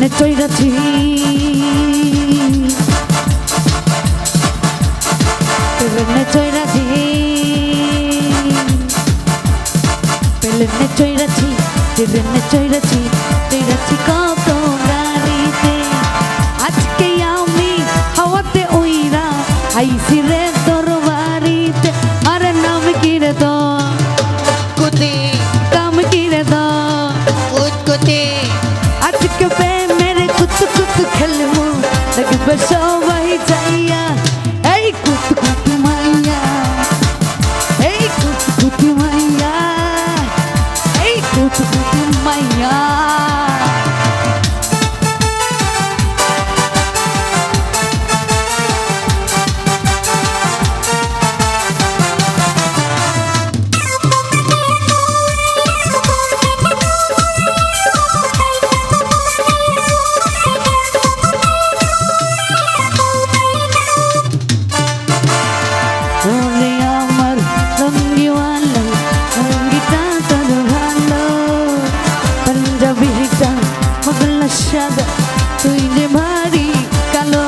প্লেনে চৈরাছি প্লেনে সাদা তুই যে ভারী কালো।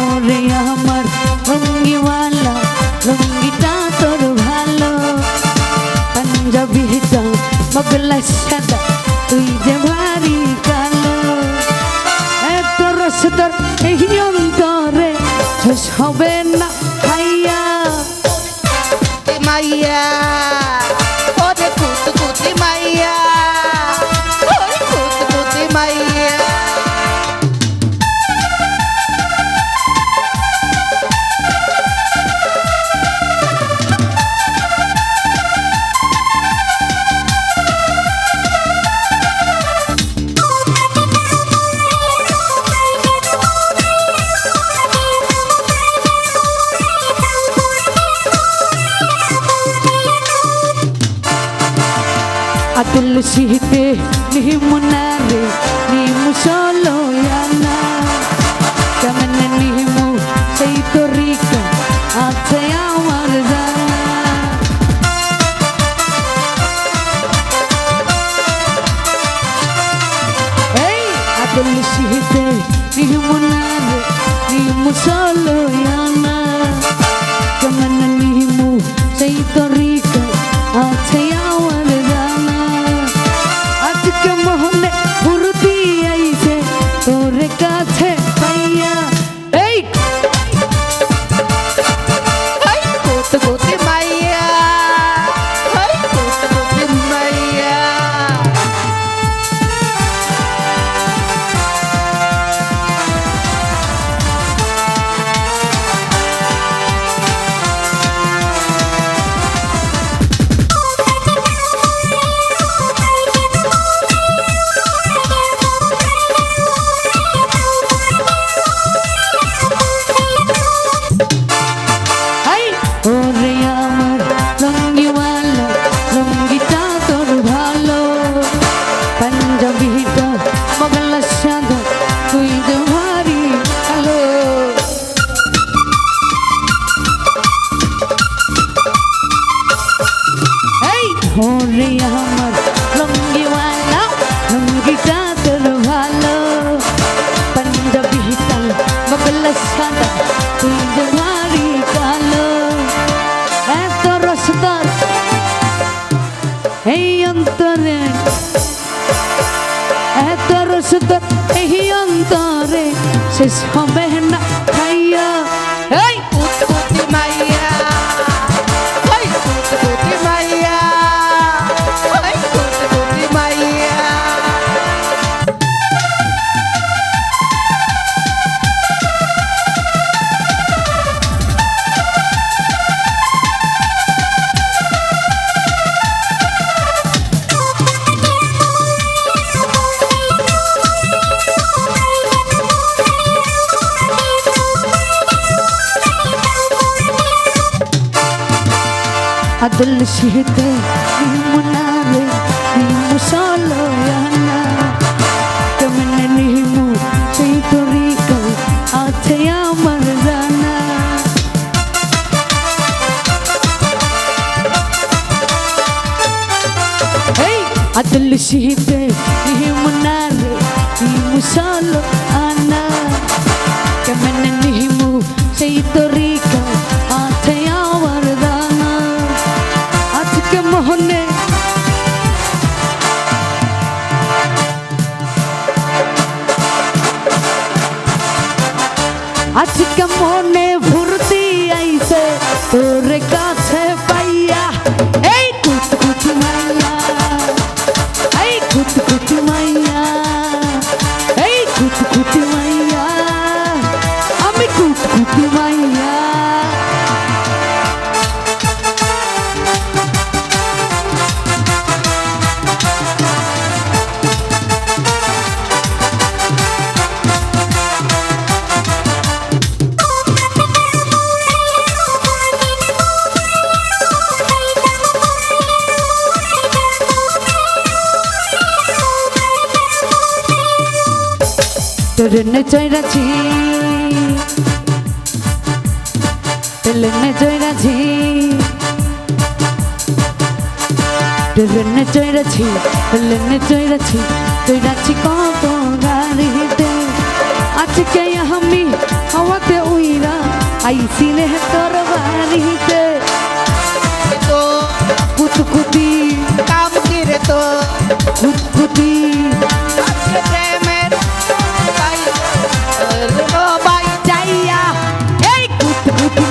ওরে আমার রঙ্গিওয়ালা রঙ্গিটা তোর ভালো। পাঞ্জাবিটা মগলা সাদা, তুই যে ভারী কালো। এত রসদর এই অন্তরে, শেষ হবে না খাইয়া আতুল সিহিতে নিহিমুনারে নিমু সলোয়ানা কেমন নিহিমু সেই তরিকা আছে আমার জানা। এই আতুল সিহিতে নিহিমুনারে নিমু সলোয়ানা কেমন নিহিমু সেই তরিকা এত রসদার এই অন্তরে শেষ হবে না। بالشهدة يمناري يمشالو يانا تمنى نهمو شي طريقة عطيا مرزانا هاي عدل الشهدة يمناري يمشالو أنا كمان نهمو شي طريقة আজকে মোহনে আজকে মনে ট্রেনে চৈরাছি। ট্রেনে চৈরাছি। ট্রেনে চৈরাছি ট্রেনে চৈরাছি চৈরাছি কত গাড়িতে। আজকে আমি হাওয়াতে উইরা আইসি রে তোর বাড়িতে তো কুতকুতি কাম কিরে তো কুতকুতি প্রেমের ও বাই যাইয়া। এই কুতকুতি